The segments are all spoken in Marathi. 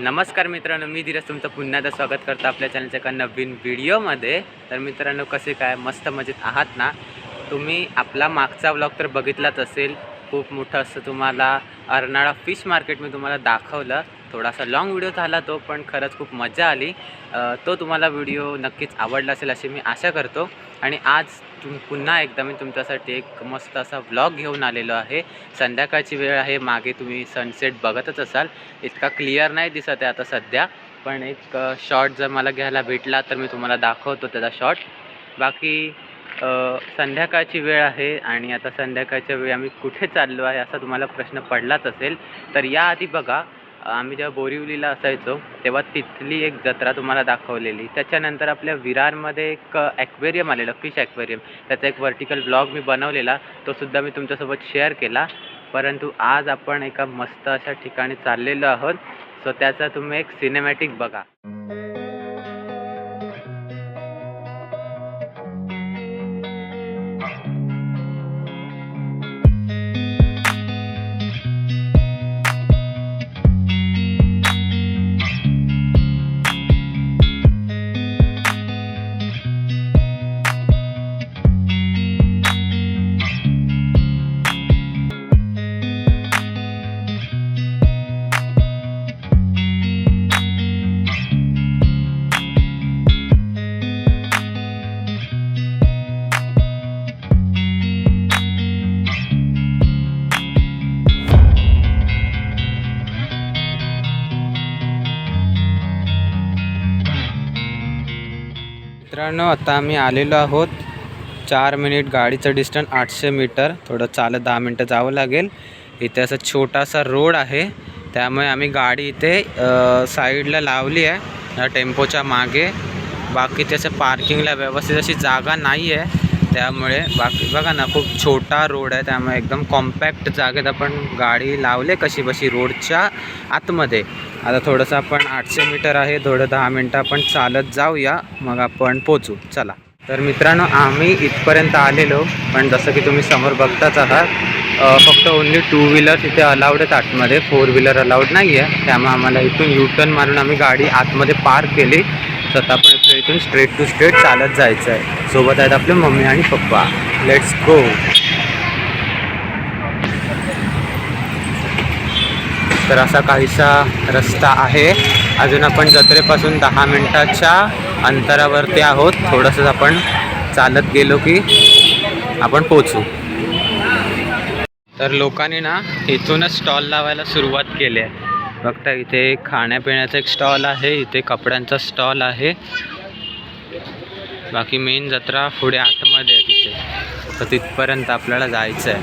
नमस्कार मित्रांनो मी धीरज तुमचं पुन्हा एकदा स्वागत करतो आपल्या चॅनलच्या एका नवीन व्हिडिओमध्ये. तर मित्रांनो कसे काय मस्त मजेत आहात ना? तुम्ही आपला मागचा व्लॉग तर बघितलाच असेल. खूप मोठं असं तुम्हाला अर्नाळा फिश मार्केट मी तुम्हाला दाखवलं. थोडासा लाँग व्हिडिओ झाला तो पण खरंच खूप मजा आली. तो तुम्हाला व्हिडिओ नक्कीच आवडला असेल अशी मी आशा करतो. आणि आज तुम पुन्हा एकदा मी तुमच्यासाठी एक मस्त असा व्लॉग घेऊन आलेलो आहे. संध्याकाळची वेळ आहे मागे तुम्ही सनसेट बघतच असाल. इतका क्लिअर नाही दिसत आहे आता सध्या पण एक शॉट जर मला घ्यायला भेटला तर मी तुम्हाला दाखवतो त्याचा शॉट बाकी संध्याकाळची वेळ आहे आणि आता संध्याकाळच्या वेळी आम्ही कुठे चाललो आहे असा तुम्हाला प्रश्न पडलाच असेल तर याआधी बघा आम्ही जेव्हा बोरिवलीला असायचो तेव्हा तिथली एक जत्रा तुम्हाला दाखवलेली. त्याच्यानंतर आपल्या विरारमध्ये एक ॲक्वेरियम आलेलं फिश ॲक्वेरियम. त्याचा एक व्हर्टिकल ब्लॉग मी बनवलेला. तो सुद्धा मी तुमच्यासोबत शेअर केला. परंतु आज आपण एका मस्त अशा ठिकाणी चाललेलो आहोत. सो त्याचा तुम्ही एक सिनेमॅटिक बघा. मित्रांनो आता आम्ही आलेलो आहोत. चार मिनिट गाडीचं डिस्टन्स आठशे मीटर. थोडं चालत दहा मिनटं जावं लागेल. इथे असं छोटासा रोड आहे. त्यामुळे आम्ही गाडी इथे साईडला लावली आहे. टेम्पोच्या मागे. बाकी त्याचं पार्किंगला व्यवस्थित अशी जागा नाही आहे त्यामुळे बाकी बघा ना खूप छोटा रोड आहे त्यामुळे एकदम कॉम्पॅक्ट जागेत आपण गाडी लावले कशी बशी रोडच्या आतमध्ये. आता थोडंसं आपण आठशे मीटर आहे थोडं दहा मिनटं आपण चालत जाऊया मग आपण पोचू. चला. तर मित्रांनो आम्ही इथपर्यंत आलेलो पण जसं की तुम्ही समोर बघताच आहात फक्त ओन्ली टू व्हीलर तिथे अलाउड आहेत आतमध्ये. फोर व्हीलर अलाउड नाही आहे त्यामुळे आम्हाला इथून यू टर्न मारून आम्ही गाडी आतमध्ये पार्क केली. स्वतः आपण आपल्या इथून स्ट्रेट टू स्ट्रेट चालत जायचं आहे सोबत आहेत आपले मम्मी आणि पप्पा. लेट्स गो तर असा काहीसा रस्ता आहे. अजून आपण जत्रेपासून दहा मिनटाच्या अंतरावरती आहोत. थोडंसं आपण चालत गेलो की आपण पोचू तर लोकांनी ना इथूनच स्टॉल लावायला सुरुवात केली आहे. बघता इथे खाण्यापिण्याचा एक स्टॉल आहे इथे कपड्यांचा स्टॉल आहे. बाकी मेन जत्रा पुढे आतमध्ये आहे तिथे. तर तिथपर्यंत आपल्याला जायचं आहे.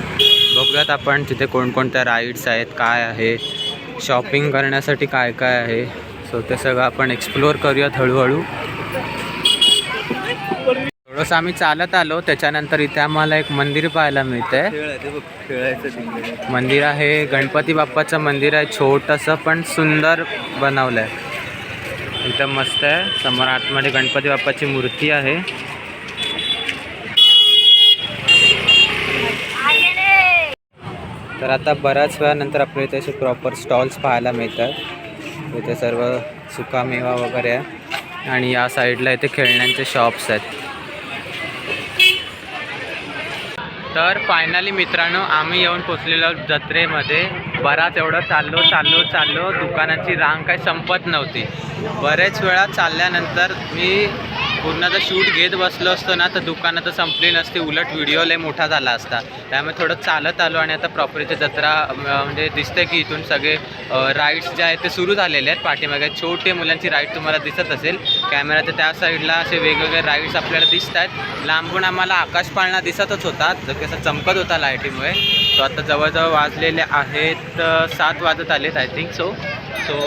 बघूयात आपण तिथे कोणकोणत्या राईड्स आहेत काय आहे शॉपिंग करण्यासाठी काय काय आहे. सो ते सगळं आपण एक्सप्लोअर करूयात हळूहळू. थोडंसं आम्ही चालत आलो त्याच्यानंतर इथे आम्हाला एक मंदिर पाहायला मिळतंय. मंदिर आहे गणपती बाप्पाचं मंदिर आहे छोटंसं पण सुंदर बनवलं आहे एकदम मस्त आहे समोर आतमध्ये गणपती बाप्पाची मूर्ती आहे. तर आता बऱ्याच वेळानंतर आपल्या इथे असे प्रॉपर स्टॉल्स पाहायला मिळतात. इथे सर्व सुकामेवा वगैरे आहे. आणि या साईडला इथे खेळण्यांचे शॉप्स आहेत. तर फायनली मित्रांनो आम्ही येऊन पोचलेलो जत्रेमध्ये. बराच एवढं चाललो चाललो चाललो. दुकानाची रांग काही संपत नव्हती. बरेच वेळा चालल्यानंतर मी पूर्ण जर शूट घेत बसलो असतो ना तर दुकानं तर संपली नसती उलट व्हिडिओ लय मोठा झाला असता. त्यामुळे थोडं चालत आलो आणि आता प्रॉपर इथे जत्रा म्हणजे दिसते की इथून सगळे राईड्स जे आहेत ते सुरू झालेले आहेत पाठीमागे. छोटे मुलांची राईड तुम्हाला दिसत असेल. कॅमेराच्या त्या साईडला असे वेगवेगळे राईड्स आपल्याला दिसत आहेत. लांबून आम्हाला आकाश पाळणा दिसतच होता. जो कसं चमकत होता लाईटीमुळे तो आता जवळजवळ वाजलेले आहेत सात वाजत आलेत आय थिंक सो सो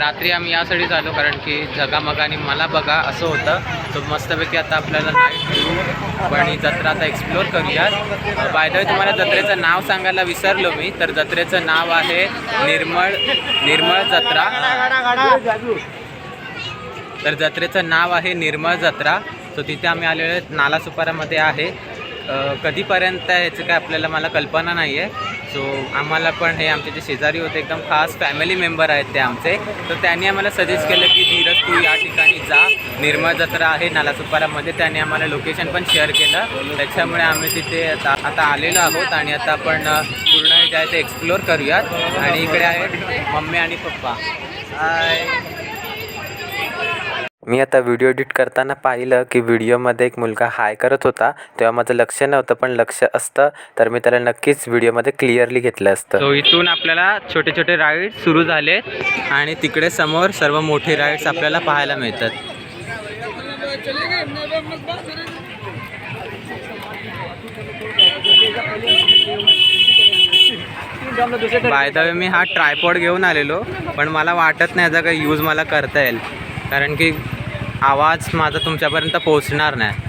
रात्री आम्ही यासाठी आलो कारण की जगामगाने मला बघा असं होतं. तो मस्तपैकी आता आपल्याला नाईट पण ही जत्रा आता एक्सप्लोअर करूयात. बाय द तुम्हाला जत्रेचं नाव सांगायला विसरलो मी तर जत्रेचं नाव आहे निर्मळ निर्मळ जत्रा. तर जत्रेचं नाव आहे निर्मळ जत्रा. सो तिथे आम्ही आलेलो आहेत नालासुपारामध्ये आहे. कधीपर्यंत ह्याचं काय आपल्याला मला कल्पना नाही आहे सो आम्हाला पण हे आमचे जे शेजारी होते एकदम खास फॅमिली मेंबर आहेत ते आमचे. तर त्यांनी आम्हाला सजेस्ट केलं की धीरज तू या ठिकाणी जा. निर्मळ जत्रा आहे नालासुपारामध्ये. त्यांनी आम्हाला लोकेशन पण शेअर केलं. त्याच्यामुळे आम्ही तिथे आता आता आलेलो आहोत आणि आता आपण पूर्ण जे आहे ते एक्सप्लोअर करूयात. आणि इकडे आहेत मम्मी आणि पप्पा. हाय मी आता व्हिडिओ एडिट करताना पाहिलं की व्हिडिओमध्ये एक मुलगा हाय करत होता. तेव्हा माझं लक्ष नव्हतं पण लक्ष असतं. तर मी त्याला नक्कीच व्हिडिओमध्ये क्लिअरली घेतलं असतं. सो इथून आपल्याला छोटे छोटे राईड सुरू झाले आणि तिकडे समोर सर्व मोठे राईड्स आपल्याला पाहायला मिळतात. बाय द वे मी हा ट्रायपॉड घेऊन आलेलो पण मला वाटत नाही याचा काही यूज मला करता येईल. कारण की आवाज माझा तुमच्यापर्यंत पोहोचणार नाही.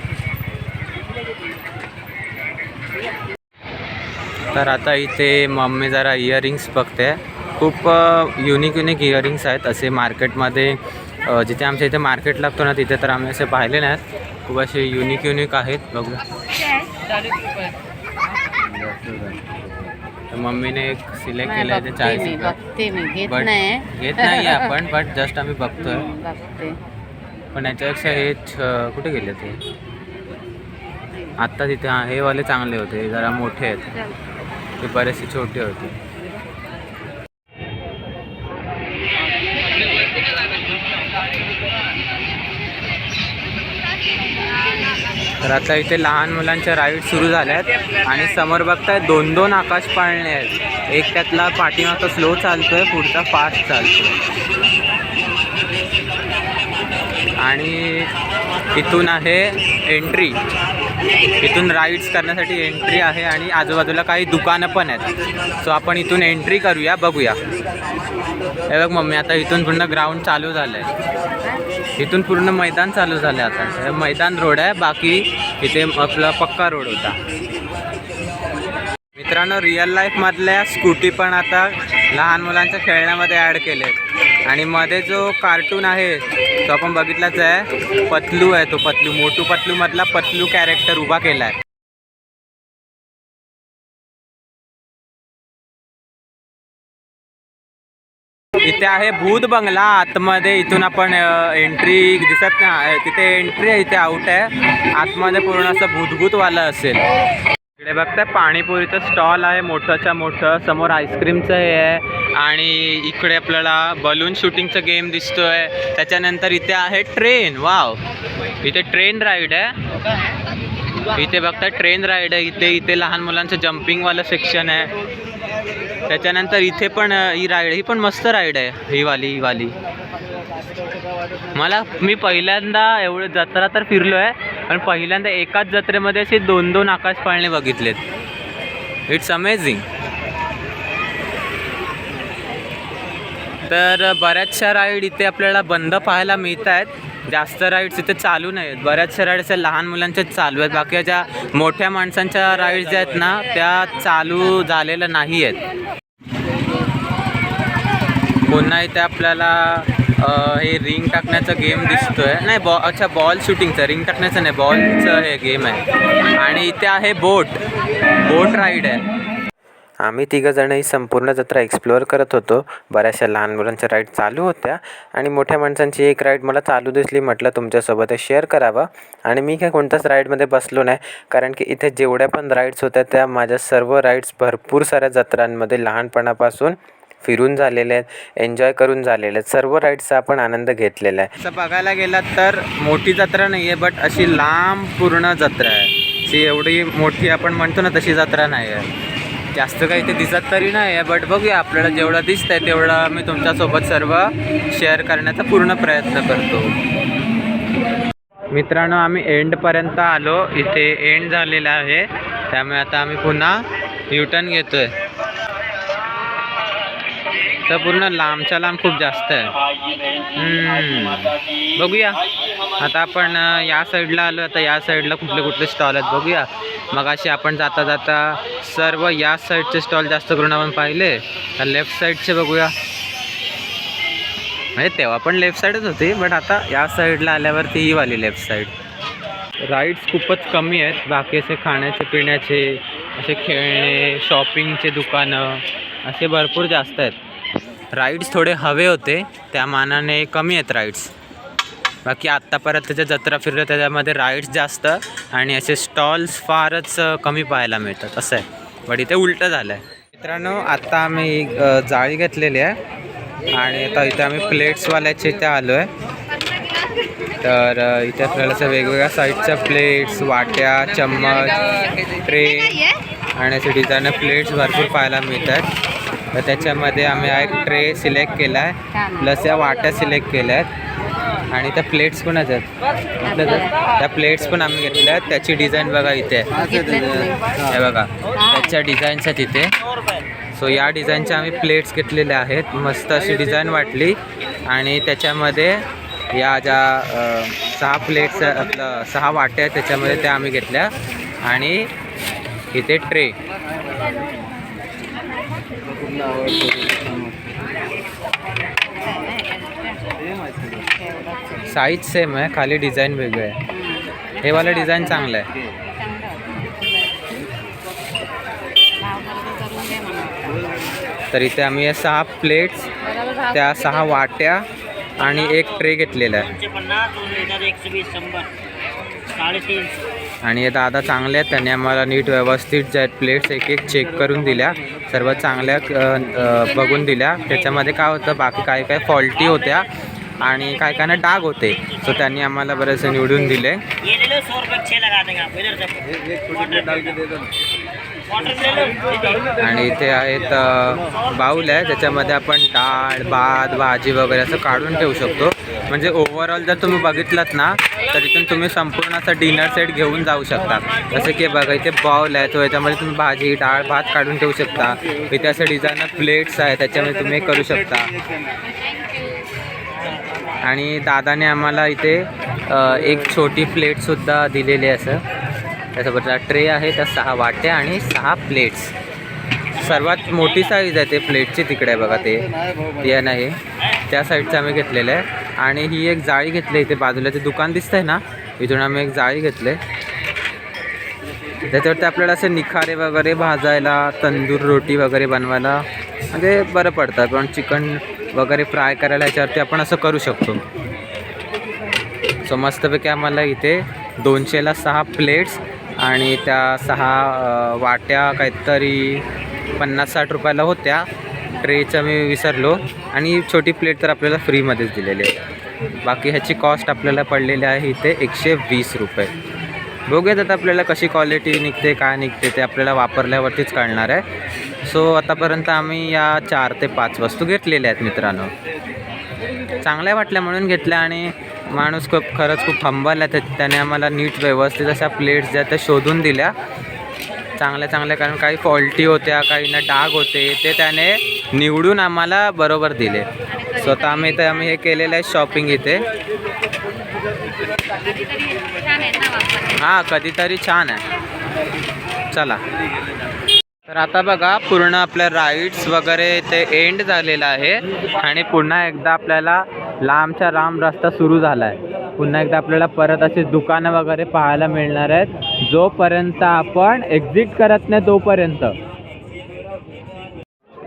तर आता इथे मम्मी जरा इयरिंग्स बघते. खूप युनिक युनिक इयरिंग्स आहेत. असे मार्केटमध्ये जिथे आमच्या इथे मार्केट लागतो ना तिथे तर आम्ही असे पाहिले नाहीत. खूप असे युनिक युनिक आहेत. बघू. तर मम्मीने एक सिलेक्ट केलं आहे ते चाळीस घेत नाही. आपण बट जस्ट आम्ही बघतोय. बघते. पण याच्यापेक्षा हे कुठे गेले ते? आत्ता तिथे हा हे वाले चांगले होते जरा मोठे आहेत. ते बरेचसे छोटे होते. तर आता इथे लहान मुलांच्या राईड सुरू झाल्या आहेत आणि समोर बघताय दोन दोन आकाश पाळणे आहेत. एक त्यातला पाठीमागचा स्लो चालतोय पुढचा फास्ट चालतोय. आणि इथून आहे एंट्री इथून राईड्स करण्यासाठी एंट्री आहे आणि आजूबाजूला काही दुकानं पण आहेत. सो आपण इथून एंट्री करूया बघूया. हे बघ मम्मी आता इथून पूर्ण ग्राउंड चालू झालं आहे इथून पूर्ण मैदान चालू झालं आहे आता. हे मैदान रोड आहे बाकी इथे आपला पक्का रोड होता. मित्रांनो रिअल लाईफमधल्या स्कूटी पण आता लहान मुलांच्या खेळण्यामध्ये ॲड केले. आणि मध्ये जो कार्टून आहे तो आपण बघितलाच आहे. पतलू आहे तो पतलू. मोटू पतलूमधला पतलू कॅरेक्टर उभा केला आहे इथे आहे भूत बंगला. आतमध्ये इथून आपण एंट्री दिसत नाही. तिथे एंट्री आहे इथे आउट आहे. आतमध्ये पूर्ण असं भूतभूतवालं असेल. हे बघताय पाणीपुरीचं स्टॉल आहे मोठंच्या मोठं. समोर आईस्क्रीमचं हे आहे. आणि इकडे आपल्याला बलून शूटिंगचं गेम दिसतोय. त्याच्यानंतर इथे आहे ट्रेन वाव इथे ट्रेन राईड आहे. इथे बघताय ट्रेन राईड आहे. इथे इथे लहान मुलांचं जम्पिंगवालं सेक्शन आहे. त्याच्यानंतर इथे पण ही राईड ही पण मस्त राईड आहे. ही वाली ही वाली. मला मी पहिल्यांदा एवढं जत्रा तर फिरलो आहे पण पहिल्यांदा एकाच जत्रेमध्ये असे दोन दोन आकाश पाळणे बघितलेत. इट्स अमेझिंग तर बऱ्याचशा राईड इथे आपल्याला बंद पाहायला मिळत आहेत जास्त राईड्स इथे चालू नाही आहेत बऱ्याचशा राईड्स लहान मुलांच्या चालू आहेत. बाकी ज्या मोठ्या माणसांच्या राईड्स ज्या आहेत ना त्या चालू झालेल्या नाही आहेत पुन्हा इथे आपल्याला हे रिंग टाकण्याचा गेम दिसतोय. नाही बॉ अच्छा बॉल शूटिंगचं रिंग टाकण्याचं नाही बॉलचं हे गेम आहे. आणि इथे आहे बोट बोट राईड आहे. आम्ही तिघंजणं ही संपूर्ण जत्रा एक्सप्लोअर करत होतो. बऱ्याचशा लहान मुलांच्या राईड चालू होत्या. आणि मोठ्या माणसांची एक राईड मला चालू दिसली म्हटलं तुमच्यासोबत शेअर करावं. आणि मी काय कोणत्याच राईडमध्ये बसलो नाही. कारण की इथे जेवढ्या पण राईड्स होत्या त्या माझ्या सर्व राईड्स भरपूर साऱ्या जत्रांमध्ये लहानपणापासून फिरून झालेले आहेत एन्जॉय करून झालेले आहेत. सर्व राईड्सचा आपण आनंद घेतलेला आहे. असं बघायला गेलात तर मोठी जत्रा नाही आहे बट अशी लांब पूर्ण जत्रा आहे. ती एवढी मोठी आपण म्हणतो ना तशी जत्रा नाही आहे जास्त काही ते दिसत तरी नाही आहे बट बघूया आपल्याला जेवढं दिसतंय तेवढं मी तुमच्यासोबत सर्व शेअर करण्याचा पूर्ण प्रयत्न करतो. मित्रांनो आम्ही एंडपर्यंत आलो. इथे एंड झालेला आहे. त्यामुळे आता आम्ही पुन्हा युटर्न घेतोय. तर पूर्ण लांबच्या लांब खूप जास्त आहे. बघूया. आता आपण या साईडला आलो आता या साईडला कुठले कुठले स्टॉल आहेत बघूया. मग अशी आपण जाता जाता सर्व या साईडचे स्टॉल जास्त करून आपण पाहिले. तर लेफ्ट साईडचे बघूया. म्हणजे तेव्हा पण लेफ्ट साईडच होती बट आता या साईडला आल्यावरती ही वाली लेफ्ट साईड राईड्स खूपच कमी आहेत. बाकी असे खाण्याचे पिण्याचे असे खेळणे शॉपिंगचे दुकानं असे भरपूर जास्त आहेत. राईड्स थोडे हवे होते त्या मानाने कमी आहेत राईड्स बाकी आत्तापर्यंत त्याच्या जत्रा फिरलं त्याच्यामध्ये राईड्स जास्त आणि असे स्टॉल्स फारच कमी पाहायला मिळतात. असं आहे. पण इथे उलटं झालं आहे मित्रांनो आत्ता आम्ही जाळी घेतलेली आहे आणि आता इथे आम्ही प्लेट्सवाल्याच्या इथे आलो आहे तर इथे आपल्याला असं वेगवेगळ्या साईजच्या प्लेट्स वाट्या चम्मच ट्रे आणि असे डिझायनर प्लेट्स भरपूर पाहायला आहेत तर त्याच्यामध्ये आम्ही एक ट्रे सिलेक्ट केला आहे प्लस या वाट्या सिलेक्ट केल्या आहेत. आणि त्या प्लेट्स पण आहेत. त्या प्लेट्स पण आम्ही घेतल्या आहेत. त्याची डिझाईन बघा इथे. आहे. हे बघा. त्याच्या डिझाईन्स आहेत इथे. सो या डिझाईनच्या आम्ही प्लेट्स घेतलेल्या आहेत. मस्त अशी डिझाईन वाटली. आणि त्याच्यामध्ये या ज्या सहा प्लेट्स आपलं सहा वाट्या आहेत त्याच्यामध्ये त्या आम्ही घेतल्या. आणि इथे ट्रे. साईज सेम आहे खाली डिझाईन वेगळं आहे. हे वाला डिझाईन चांगलं आहे. तर इथे आम्ही या सहा प्लेट्स त्या सहा वाट्या आणि एक ट्रे घेतलेला आहे. आणि हे दादा चांगले आहेत. त्यांनी आम्हाला नीट व्यवस्थित ज्या आहेत प्लेट्स एक एक चेक करून दिल्या. सर्व चांगल्या बघून दिल्या. त्याच्यामध्ये काय होतं बाकी काही काही फॉल्टी होत्या आणि काही काही ना डाग होते. सो त्यांनी आम्हाला बरेचसे निवडून दिले. आणि इथे आहेत बाऊल आहे ज्याच्यामध्ये आपण डाळ भात भाजी वगैरे असं काढून ठेवू शकतो. म्हणजे ओव्हरऑल जर तुम्ही बघितलात ना तर इथून तुम्ही संपूर्ण असा डिनर सेट घेऊन जाऊ शकता. जसं की बघा इथे बाऊल आहे तो याच्यामध्ये तुम्ही भाजी डाळ भात काढून ठेवू शकता. इथे असं डिझाईनर प्लेट्स आहे त्याच्यामध्ये तुम्ही करू शकता. आणि दादाने आम्हाला इथे एक छोटी प्लेटसुद्धा दिलेली असं. त्यासोबत ट्रे आहे त्या सहा वाट्या आणि सहा प्लेट्स सर्वात मोठी साईज आहे ते प्लेटची तिकडे आहे बघा ते. ती आहे नाही. त्या साईडचं आम्ही घेतलेलं आहे. आणि ही एक जाळी घेतली इथे बाजूला. ते दुकान दिसतंय ना? इथून आम्ही एक जाळी घेतले. त्याच्यावरती आपल्याला असे निखारे वगैरे भाजायला तंदूर रोटी वगैरे बनवायला म्हणजे बरं पडतं. पण चिकन वगैरे फ्राय करायला याच्यावरती आपण असं करू शकतो. सो मस्तपैकी आम्हाला इथे दोनशेला सहा प्लेट्स आणि त्या सहा वाट्या काहीतरी पन्नास साठ रुपयाला होत्या. ट्रेचं मी विसरलो. आणि छोटी प्लेट तर आपल्याला फ्रीमध्येच दिलेली आहे. बाकी ह्याची कॉस्ट आपल्याला पडलेली आहे इथे एकशे वीस रुपये. बघूयात आता आपल्याला कशी क्वालिटी निघते काय निघते ते आपल्याला वापरल्यावरतीच कळणार आहे. सो आतापर्यंत आम्ही या चार ते पाच वस्तू घेतलेल्या आहेत मित्रांनो. चांगल्या वाटल्या म्हणून घेतल्या आणि माणूस खूप खरंच खूप आहे. त्या- त्याने आम्हाला नीट व्यवस्थित अशा प्लेट्स ज्या त्या शोधून दिल्या. चांगल्या चांगल्या कारण काही फॉल्टी होत्या काही ना डाग होते ते त्याने निवडून आम्हाला बरोबर दिले. स्वतः आम्ही इथे आम्ही हे केलेलं आहे शॉपिंग इथे. हां कधीतरी छान आहे. चला. तर आता बघा पूर्ण आपल्या राईड्स वगैरे ते एंड झालेलं आहे. आणि पुन्हा एकदा आपल्याला लांबचा लांब रस्ता सुरू झाला आहे पुन्हा एकदा आपल्याला परत अशी दुकानं वगैरे पाहायला मिळणार आहेत. जोपर्यंत आपण एक्झिट करत नाही तोपर्यंत.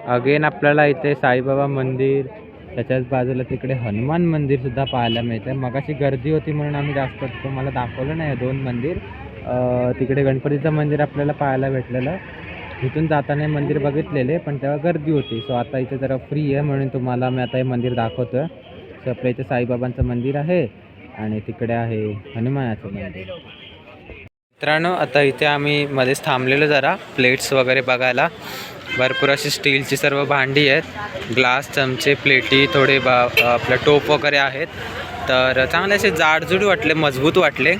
अगेन आपल्याला इथे साईबाबा मंदिर त्याच्याच बाजूला तिकडे हनुमान मंदिर सुद्धा पाहायला मिळतं मगाशी गर्दी होती म्हणून आम्ही जास्त तुम्हाला दाखवलं नाही दोन मंदिर. तिकडे गणपतीचं मंदिर आपल्याला पाहायला भेटलेलं. इथून जाताना मंदिर बघितलेले पण तेव्हा गर्दी होती. सो आता इथे जरा फ्री आहे म्हणून तुम्हाला मी आता हे मंदिर दाखवतो आहे सो आपल्या इथे साईबाबांचं मंदिर आहे आणि तिकडे आहे हनुमानाचं मंदिर. मित्रांनो आता इथे आम्ही मध्येच थांबलेलो जरा प्लेट्स वगैरे बघायला. भरपूर अशी स्टीलची सर्व भांडी आहेत. ग्लास चमचे प्लेटी थोडे बा आपलं टोप वगैरे आहेत. तर चांगले असे जाडजूड वाटले मजबूत वाटले.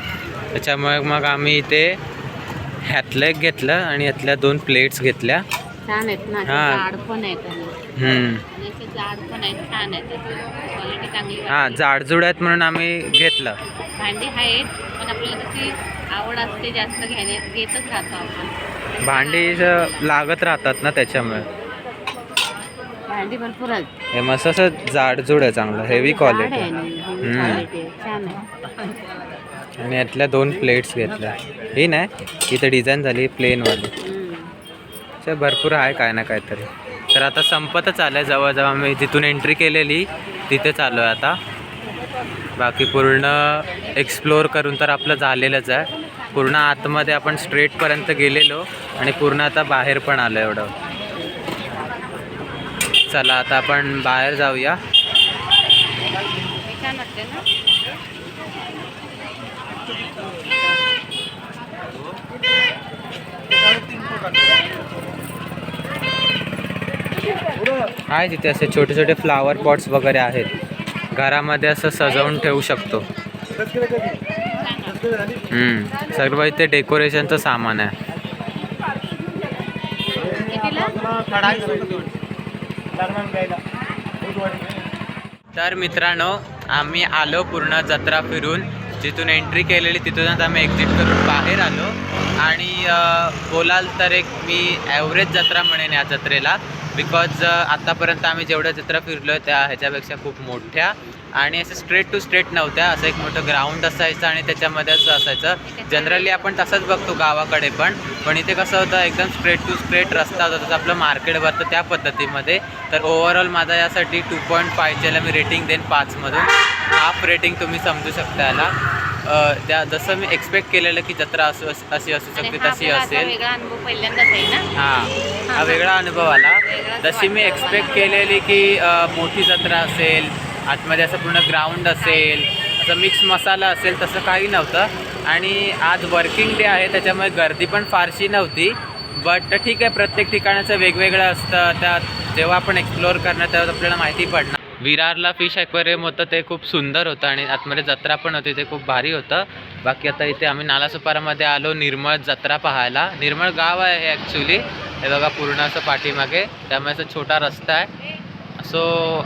त्याच्यामुळे मग आम्ही इथे ह्यातलं एक घेतलं आणि यातल्या दोन प्लेट्स घेतल्या छान आहेत ना हा. जाड पण आहेत आणि हम्म. आणि असे जाड पण आहेत छान आहेत क्वालिटी चांगली हां वाटते. जाडजूड आहेत म्हणून आम्ही घेतलं भांडी आहेत पण आपल्याला कशी आवड असते जास्त घेणे घेतच राहतो आपण भांडी लागत राहतात ना त्याच्यामुळे भांडी भरपूर आहेत हे मस्त असं जाडजूड आहे चांगलं हेवी क्वालिटी आणि heavy हम्म. quality आहे. छान आहे आणि यातल्या दोन प्लेट्स घेतल्या ही नाही इथं डिझाईन झाली प्लेनवाली अच्छा भरपूर आहे काय ना काहीतरी. तर आता संपतच आलं आहे जवळजवळ आम्ही जिथून एंट्री केलेली तिथे चालू आहे आता. बाकी पूर्ण एक्सप्लोअर करून तर आपलं झालेलंच आहे. पूर्ण आतमध्ये आपण स्ट्रेटपर्यंत गेलेलो आणि पूर्ण आता बाहेर पण आलो एवढं. चला आता आपण बाहेर जाऊया. छान वाटते ना? आहे तिथे असे छोटे छोटे फ्लावर पॉट्स वगैरे आहेत. घरामध्ये असं सजवून ठेवू शकतो. हम्म, सर्व इथे डेकोरेशनचं सामान आहे. तर मित्रांनो आम्ही आलो पूर्ण जत्रा फिरून. जिथून एंट्री केलेली तिथूनच आम्ही एक्झिट करून बाहेर आलो. आणि बोलाल तर एक मी ॲव्हरेज जत्रा म्हणेन या जत्रेला बिकॉज आत्तापर्यंत आम्ही जेवढ्या जत्रा फिरलो त्या ह्याच्यापेक्षा खूप मोठ्या आणि असं स्ट्रेट टू स्ट्रेट नव्हत्या. असं एक मोठं ग्राउंड असायचं आणि त्याच्यामध्येच असायचं. जनरली आपण तसंच बघतो गावाकडे पण पण इथे कसं होतं एकदम स्ट्रेट टू स्ट्रेट रस्ता होता तसं आपलं मार्केट भरतं त्या पद्धतीमध्ये. तर ओव्हरऑल माझा यासाठी टू पॉईंट फायच्याला मी रेटिंग देईन पाचमधून. हाफ रेटिंग तुम्ही समजू शकता याला. त्या जसं मी एक्सपेक्ट केलेलं की जत्रा असू अशी असू शकते तशी असेल. वेगळा अनुभव पहिल्यांदाच आहे ना? हां. हा वेगळा अनुभव आला. जशी मी एक्सपेक्ट. केलेली की मोठी जत्रा असेल आतमध्ये असं पूर्ण ग्राउंड असेल असं मिक्स मसाला असेल तसं काही नव्हतं. आणि आज वर्किंग डे आहे त्याच्यामुळे गर्दी पण फारशी नव्हती. बट ठीक आहे प्रत्येक ठिकाणाचं वेगवेगळं असतं. त्यात जेव्हा आपण एक्सप्लोअर करणार तेव्हा आपल्याला माहिती पडणार. विरारला फिश ॲक्वेरियम होतं ते खूप सुंदर होतं आणि आतमध्ये जत्रा पण होती ते खूप भारी होतं. बाकी आता इथे आम्ही नालासोपारामध्ये आलो निर्मळ जत्रा पाहायला. निर्मळ गाव आहे हे ॲक्च्युली हे बघा पूर्ण असं पाठीमागे. त्यामुळे असं छोटा रस्ता आहे. सो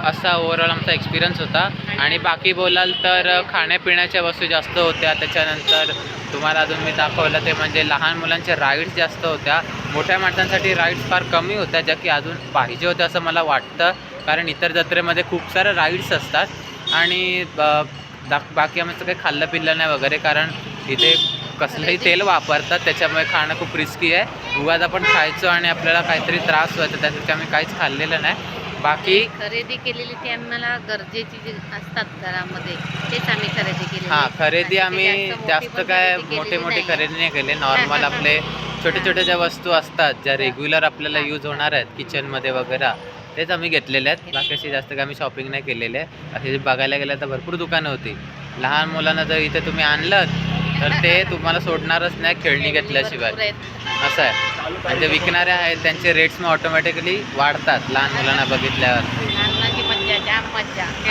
असा ओवरऑल आमचा एक्सपिरियन्स होता. आणि बाकी बोलाल तर खाण्यापिण्याच्या वस्तू जास्त होत्या. त्याच्यानंतर तुम्हाला अजून मी दाखवलं ते म्हणजे लहान मुलांच्या राईड्स जास्त होत्या. मोठ्या माणसांसाठी राईड्स फार कमी होत्या ज्या की अजून पाहिजे होत्या असं मला वाटतं. कारण इतर जत्रेमध्ये खूप साऱ्या राईड्स असतात. आणि ब- दा बाकी आमचं काही खाल्लं पिल्लं नाही वगैरे कारण इथे कसलंही तेल वापरतात. त्याच्यामुळे खाणं खूप रिस्की आहे. उगाच आपण खायचो आणि आपल्याला काहीतरी त्रास व्हायचा त्यासाठी आम्ही काहीच खाल्लेलं नाही. बाकी? खरेदी केलेली ती आम्हाला गरजेची जी असतात घरामध्ये तेच आम्ही खरेदी केली हां खरेदी आम्ही जास्त काय मोठे मोठे खरेदी नाही केले. नॉर्मल आपले छोटे छोटे ज्या वस्तू असतात ज्या रेग्युलर आपल्याला यूज होणार आहेत किचनमध्ये वगैरे तेच आम्ही घेतलेले आहेत. बाकी अशी जास्त काय आम्ही शॉपिंग नाही केलेले. आहे असे बघायला गेलं तर भरपूर दुकानं होती. लहान मुलांना जर इथे तुम्ही आणलं तर ते तुम्हाला सोडणारच नाही खेळणी घेतल्याशिवाय. असं आहे. आणि जे विकणारे आहेत त्यांचे रेट्स मग ऑटोमॅटिकली वाढतात लहान मुलांना बघितल्यावर.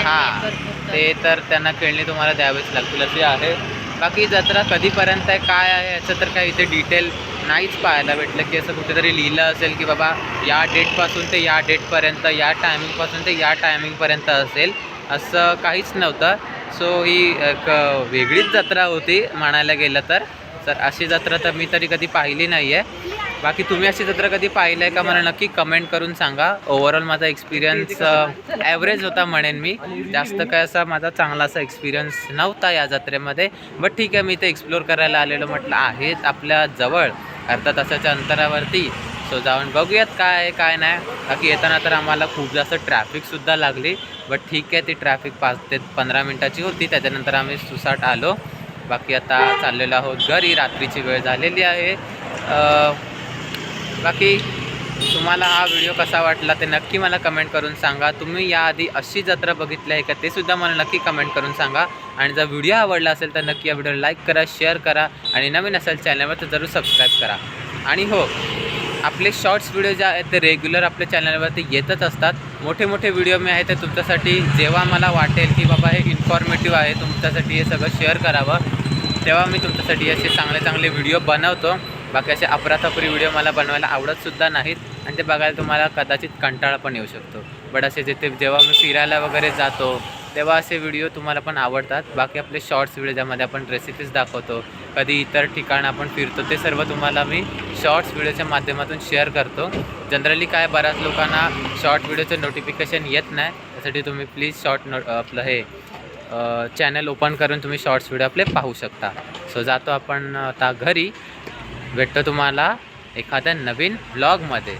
हां. ते तर त्यांना खेळणी तुम्हाला द्यावीच लागतील अशी आहे. बाकी जत्रा कधीपर्यंत आहे काय आहे याचं तर काही इथे डिटेल नाहीच पाहायला भेटलं की असं कुठेतरी लिहिलं असेल की बाबा या डेटपासून ते या डेटपर्यंत या टायमिंगपासून ते या टायमिंगपर्यंत असेल असं काहीच नव्हतं. सो ही एक वेगळीच जत्रा होती म्हणायला गेलं तर. तर अशी जत्रा तर मी तरी कधी पाहिली नाही आहे बाकी तुम्ही अशी जत्रा कधी पाहिली आहे का मला नक्की कमेंट करून सांगा. ओव्हरऑल माझा एक्सपिरियन्स ॲव्हरेज होता म्हणेन मी. जास्त काय असा माझा चांगला असा एक्सपिरियन्स नव्हता या जत्रेमध्ये. बट ठीक आहे मी ते एक्सप्लोअर करायला आलेलो म्हटलं आहेत आपल्या जवळ. अर्धा तासाच्या अंतरावरती. सो जाऊन बघूयात काय आहे काय नाही. बाकी येताना तर आम्हाला खूप जास्त ट्रॅफिकसुद्धा लागली बट ठीक आहे ती ट्रॅफिक पाच ते पंधरा मिनटाची होती. त्याच्यानंतर आम्ही सुसाट आलो. बाकी आता चाललेलो आहोत घरी. रात्रीची वेळ झालेली आहे. बाकी तुम्हाला हा व्हिडिओ कसा वाटला ते नक्की मला कमेंट करून सांगा. तुम्ही याआधी अशी जत्रा बघितली आहे का ते सुद्धा मला नक्की कमेंट करून सांगा. आणि जर व्हिडिओ आवडला असेल तर नक्की या व्हिडिओ लाईक करा शेअर करा. आणि नवीन असेल चॅनलवर तर जरूर सबस्क्राईब करा. आणि हो आपले शॉर्ट्स व्हिडिओ जे आहेत ते रेग्युलर आपल्या चॅनलवरती येतच असतात. मोठे मोठे व्हिडिओ मी आहे ते तुमच्यासाठी जेव्हा मला वाटेल की बाबा हे इन्फॉर्मेटिव्ह आहे तुमच्यासाठी हे सगळं शेअर करावं तेव्हा मी तुमच्यासाठी असे चांगले चांगले व्हिडिओ बनवतो. बाकी असे अपराथपरी व्हिडिओ मला बनवायला आवडतसुद्धा नाहीत आणि ते बघायला तुम्हाला कदाचित कंटाळा पण येऊ शकतो. बट असे जिथे जेव्हा मी फिरायला वगैरे जातो तेव्हा असे व्हिडिओ तुम्हाला पण आवडतात. बाकी आपले शॉर्ट्स व्हिडिओ ज्यामध्ये आपण रेसिपीज दाखवतो कधी इतर ठिकाण आपण फिरतो ते सर्व तुम्हाला मी शॉर्ट्स व्हिडिओच्या माध्यमातून शेअर करतो. जनरली काय बऱ्याच लोकांना शॉर्ट व्हिडिओचं नोटिफिकेशन येत नाही. त्यासाठी तुम्ही प्लीज शॉर्ट नो आपलं हे चॅनल ओपन करून तुम्ही शॉर्ट्स व्हिडिओ आपले पाहू शकता. सो जातो आपण आता घरी. भेटतो तुम्हाला एखाद्या नवीन ब्लॉगमध्ये